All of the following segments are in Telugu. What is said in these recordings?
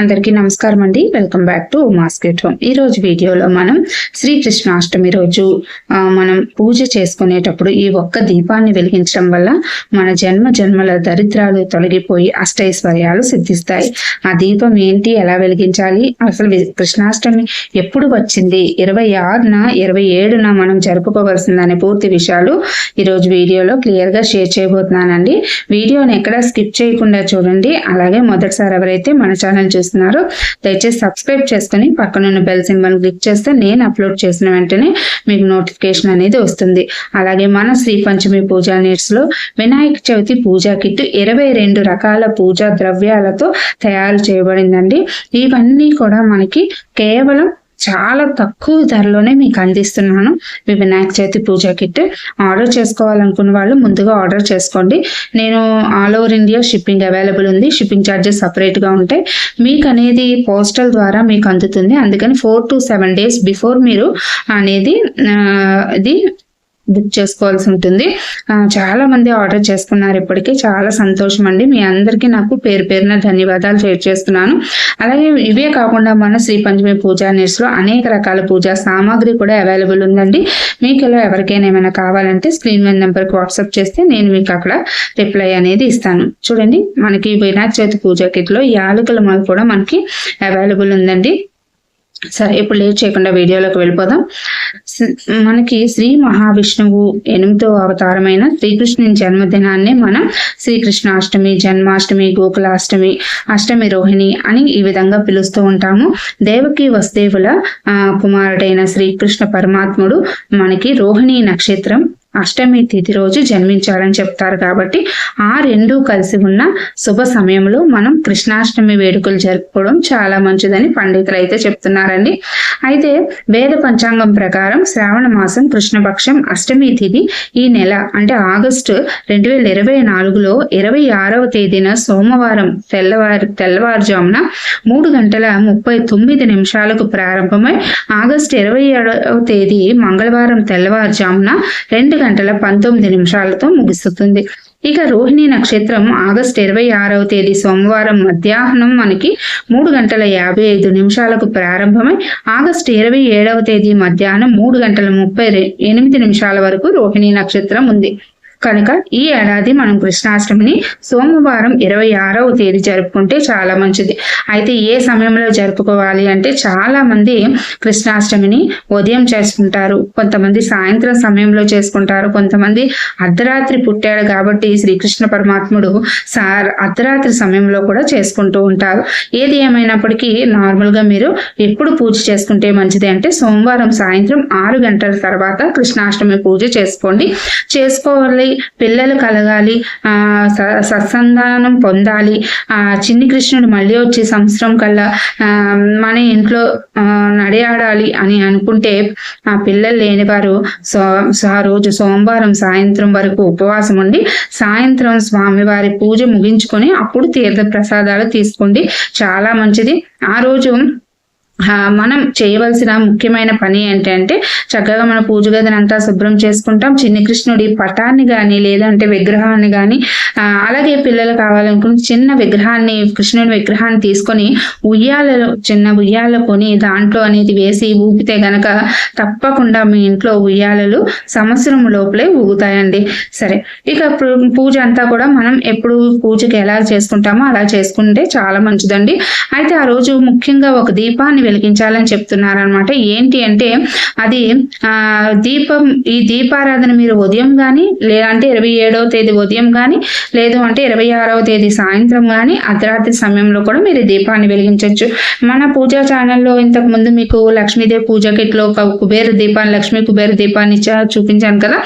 అందరికీ నమస్కారం అండి. Welcome back to Musket home ఈ రోజు వీడియోలో మనం శ్రీకృష్ణాష్టమి రోజు మనం పూజ చేసుకునేటప్పుడు ఈ ఒక్క దీపాన్ని వెలిగించడం వల్ల మన జన్మ జన్మల దరిద్రాలు తొలగిపోయి అష్టైశ్వర్యాలు సిద్ధిస్తాయి. ఆ దీపం ఏంటి? ఎలా వెలిగించాలి? అసలు కృష్ణాష్టమి ఎప్పుడు వచ్చింది? ఇరవై ఆరున ఇరవై ఏడున మనం జరుపుకోవాల్సిందనే పూర్తి విషయాలు ఈ రోజు వీడియోలో క్లియర్గా షేర్ చేయబోతున్నానండి. వీడియోని ఎక్కడ స్కిప్ చేయకుండా చూడండి. అలాగే మొదటిసారి ఎవరైతే మన ఛానల్ చేస్తున్నారు. దయచేసి సబ్స్క్రైబ్ చేసుకుని పక్కనున్న బెల్ సింబల్ క్లిక్ చేస్తే నేను అప్లోడ్ చేసిన వెంటనే మీకు నోటిఫికేషన్ అనేది వస్తుంది. అలాగే మన శ్రీ పంచమి పూజా నీడ్స్లో వినాయక చవితి పూజా కిట్ ఇరవై రెండు రకాల పూజా ద్రవ్యాలతో తయారు చేయబడిందండి. ఇవన్నీ కూడా మనకి కేవలం చాలా తక్కువ ధరలోనే మీకు అందిస్తున్నాను. మీ వినాయక చవితి పూజా కిట్ ఆర్డర్ చేసుకోవాలనుకున్న వాళ్ళు ముందుగా ఆర్డర్ చేసుకోండి. నేను all over India shipping available ఉంది. షిప్పింగ్ ఛార్జెస్ సపరేట్గా ఉంటాయి. మీకు అనేది పోస్టల్ ద్వారా మీకు అందుతుంది. అందుకని four to seven days before మీరు అనేది ఇది బుక్ చేసుకోవాల్సి ఉంటుంది. చాలా మంది ఆర్డర్ చేసుకున్నారు ఇప్పటికీ. చాలా సంతోషం అండి మీ అందరికీ నాకు పేరు పేరున ధన్యవాదాలు షేర్ చేస్తున్నాను అలాగే ఇవే కాకుండా మన శ్రీ పంచమి పూజా లో అనేక రకాల పూజా సామాగ్రి కూడా అవైలబుల్ ఉందండి. మీకు ఇలా ఎవరికైనా ఏమైనా కావాలంటే స్క్రీన్ మీద నెంబర్కి వాట్సాప్ చేస్తే నేను మీకు అక్కడ రిప్లై అనేది ఇస్తాను. చూడండి మనకి వినాయక చవితి పూజా కిట్లో యాలకుల మాల కూడా మనకి అవైలబుల్ ఉందండి. సరే ఇప్పుడు లేట్ చేయకుండా వీడియోలోకి వెళ్ళిపోదాం. మనకి శ్రీ మహావిష్ణువు ఎనిమిదో అవతారమైన శ్రీకృష్ణుని జన్మదినాన్ని మనం శ్రీకృష్ణాష్టమి జన్మాష్టమి గోకులాష్టమి అష్టమి రోహిణి అని ఈ విధంగా పిలుస్తూ ఉంటాము. దేవకి వసుదేవుల ఆ, కుమారుడైన శ్రీకృష్ణ పరమాత్ముడు మనకి రోహిణి నక్షత్రం అష్టమి తిథి రోజు జన్మించారని చెప్తారు కాబట్టి ఆ రెండు కలిసి ఉన్న శుభ సమయంలో మనం కృష్ణాష్టమి వేడుకలు జరుపుకోవడం చాలా మంచిదని పండితులు అయితే చెప్తున్నారండి. అయితే వేద పంచాంగం ప్రకారం శ్రావణ మాసం కృష్ణపక్షం అష్టమి తిథి ఈ నెల అంటే ఆగస్టు రెండు వేల ఇరవై నాలుగులో ఇరవై ఆరవ తేదీన సోమవారం తెల్లవారు తెల్లవారుజామున మూడు గంటల ముప్పై తొమ్మిది నిమిషాలకు ప్రారంభమై ఆగస్టు ఇరవై ఏడవ తేదీ మంగళవారం తెల్లవారుజామున రెండు గంటల పంతొమ్మిది నిమిషాలతో ముగుస్తుంది. ఇక రోహిణి నక్షత్రం ఆగస్టు ఇరవై ఆరవ తేదీ సోమవారం మధ్యాహ్నం మనకి మూడు గంటల యాభై ఐదు నిమిషాలకు ప్రారంభమై ఆగస్టు ఇరవై ఏడవ తేదీ మధ్యాహ్నం మూడు గంటల ముప్పై ఎనిమిది నిమిషాల వరకు రోహిణి నక్షత్రం ఉంది. కనుక ఈ ఏడాది మనం కృష్ణాష్టమిని సోమవారం ఇరవై ఆరవ తేదీ జరుపుకుంటే చాలా మంచిది. అయితే ఏ సమయంలో జరుపుకోవాలి అంటే చాలా మంది కృష్ణాష్టమిని ఉదయం చేసుకుంటారు. కొంతమంది సాయంత్రం సమయంలో చేసుకుంటారు. కొంతమంది అర్ధరాత్రి పుట్టాడు కాబట్టి శ్రీకృష్ణ పరమాత్ముడు సా అర్ధరాత్రి సమయంలో కూడా చేసుకుంటూ ఉంటారు. ఏది ఏమైనప్పటికీ నార్మల్గా మీరు ఎప్పుడు పూజ చేసుకుంటే మంచిది అంటే సోమవారం సాయంత్రం ఆరు గంటల తర్వాత కృష్ణాష్టమి పూజ చేసుకోండి. చేసుకోవాలి పిల్లలు కలగాలి ఆ స- సత్సంధానం పొందాలి. ఆ చిన్ని కృష్ణుడు మళ్ళీ వచ్చే సంవత్సరం కల్లా ఆ, మన ఇంట్లో నడియాడాలి అని అనుకుంటే ఆ పిల్లలు లేనివారు సో ఆ రోజు సోమవారం సాయంత్రం వరకు ఉపవాసం ఉండి సాయంత్రం స్వామివారి పూజ ముగించుకొని అప్పుడు తీర్థ ప్రసాదాలు తీసుకోండి. చాలా మంచిది. ఆ రోజు మనం చేయవలసిన ముఖ్యమైన పని ఏంటంటే చక్కగా మన పూజ గదిని అంతా శుభ్రం చేసుకుంటాం. చిన్ని కృష్ణుడి పటాన్ని కానీ లేదంటే విగ్రహాన్ని కానీ అలాగే పిల్లలు కావాలనుకుని చిన్న విగ్రహాన్ని కృష్ణుడి విగ్రహాన్ని తీసుకొని ఉయ్యాలలో చిన్న ఉయ్యాల కొని దాంట్లో అనేది వేసి ఊపితే గనక తప్పకుండా మీ ఇంట్లో ఉయ్యాలలు సంవత్సరం లోపలే ఊగుతాయండి. సరే ఇక పూజ అంతా కూడా మనం ఎప్పుడు పూజకి ఎలా చేసుకుంటామో అలా చేసుకుంటే చాలా మంచిదండి. అయితే ఆ రోజు ముఖ్యంగా ఒక దీపాన్ని వెలిగించాలని చెప్తున్నారనమాట ఏంటి అంటే అది ఆ దీపం ఈ దీపారాధన మీరు ఉదయం కానీ లేదంటే ఇరవై ఏడవ తేదీ ఉదయం కానీ లేదు అంటే ఇరవై ఆరవ తేదీ సాయంత్రం కానీ అర్ధరాత్రి సమయంలో కూడా మీరు ఈ దీపాన్ని వెలిగించవచ్చు మన పూజా ఛానల్లో ఇంతకు ముందు మీకు లక్ష్మీదేవి పూజ కిట్లో కుబేర దీపాన్ని లక్ష్మీ కుబేర దీపాన్ని చూపించాను కదా?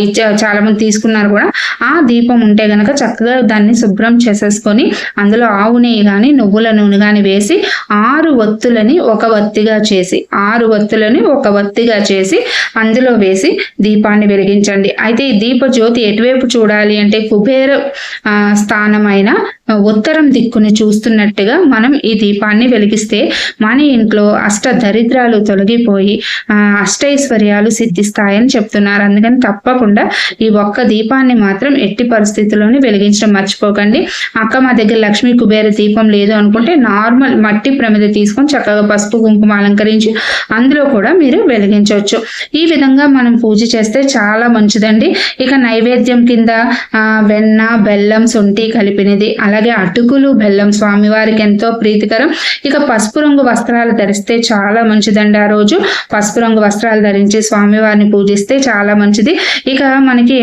ఇచ్చా చాలా మంది తీసుకున్నారు కూడా. ఆ దీపం ఉంటే గనక చక్కగా దాన్ని శుభ్రం చేసేసుకొని అందులో ఆవు నెయ్యి కానీ నువ్వుల నూనె కానీ వేసి ఆరు ఒత్తులని దీపాన్ని ఒక వత్తిగా చేసి ఆరు వత్తులని ఒక వత్తిగా చేసి అందులో వేసి దీపాన్ని వెలిగించండి. అయితే ఈ దీప జ్యోతి ఎటువైపు చూడాలి అంటే కుబేర స్థానమైన ఉత్తరం దిక్కుని చూస్తున్నట్టుగా మనం ఈ దీపాన్ని వెలిగిస్తే మన ఇంట్లో అష్ట దరిద్రాలు తొలగిపోయి అష్టైశ్వర్యాలు సిద్ధిస్తాయని చెప్తున్నారు. అందుకని తప్పకుండా ఈ ఒక్క దీపాన్ని మాత్రం ఎట్టి పరిస్థితుల్లోనే వెలిగించడం మర్చిపోకండి. అక్క మా దగ్గర లక్ష్మీ కుబేర దీపం లేదు అనుకుంటే నార్మల్ మట్టి ప్రమిద తీసుకొని చక్కగా పసుపు కుంకుమ అలంకరించి అందులో కూడా మీరు వెలిగించవచ్చు. ఈ విధంగా మనం పూజ చేస్తే చాలా మంచిదండి. ఇక నైవేద్యం కింద వెన్న బెల్లం శొంఠి కలిపినది. అలాగే అటుకులు బెల్లం స్వామివారికి ఎంతో ప్రీతికరం. ఇక పసుపు రంగు వస్త్రాలు ధరిస్తే చాలా మంచిదండి. ఆ రోజు పసుపు రంగు వస్త్రాలు ధరించి స్వామివారిని పూజిస్తే చాలా మంచిది. ఇక మనకి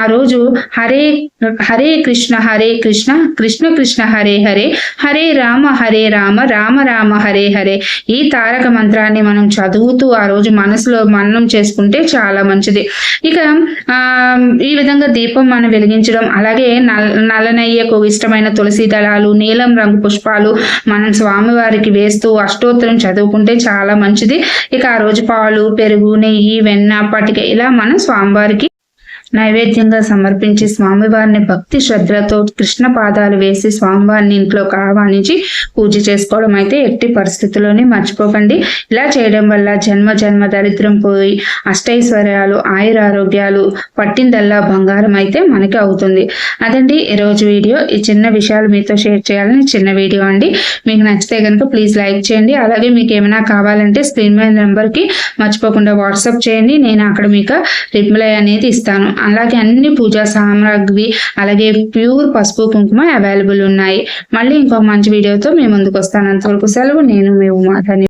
ఆ రోజు హరే హరే కృష్ణ హరే కృష్ణ కృష్ణ కృష్ణ హరే హరే హరే రామ హరే రామ రామ రామ హరే హరే ఈ తారక మంత్రాన్ని మనం చదువుతూ ఆ రోజు మనసులో మననం చేసుకుంటే చాలా మంచిది. ఇక ఆ ఈ విధంగా దీపం మనం వెలిగించడం అలాగే నల్ నల్లనయ్యకు ఇష్టమైన తులసి దళాలు నీలం రంగు పుష్పాలు మనం స్వామివారికి వేస్తూ అష్టోత్తరం చదువుకుంటే చాలా మంచిది. ఇక ఆ రోజు పాలు పెరుగు నెయ్యి వెన్న పటిక ఇలా మనం స్వామివారికి నైవేద్యంగా సమర్పించి స్వామివారిని భక్తి శ్రద్ధలతో కృష్ణ పాదాలు వేసి స్వామివారిని ఇంట్లోకి ఆహ్వానించి పూజ చేసుకోవడం అయితే ఎట్టి పరిస్థితుల్లోనే మర్చిపోకండి. ఇలా చేయడం వల్ల జన్మ జన్మ దరిద్రం పోయి అష్టైశ్వర్యాలు ఆయుర ఆరోగ్యాలు పట్టిందల్లా బంగారం అయితే మనకి అవుతుంది. అదండి ఈరోజు వీడియో. ఈ చిన్న విషయాలు మీతో షేర్ చేయాలని చిన్న వీడియో అండి. మీకు నచ్చితే కనుక ప్లీజ్ లైక్ చేయండి. అలాగే మీకు ఏమైనా కావాలంటే స్క్రీన్ మీద నెంబర్కి మర్చిపోకుండా వాట్సాప్ చేయండి. నేను అక్కడ మీకు రిప్లై అనేది ఇస్తాను. అలాగే అన్ని పూజా సామాగ్రి అలాగే ప్యూర్ పసుపు కుంకుమ అవైలబుల్ ఉన్నాయి. మళ్ళీ ఇంకో మంచి వీడియోతో మేము ముందుకు వస్తాను. అంతవరకు సెలవు నేను మేము మాట్లాడి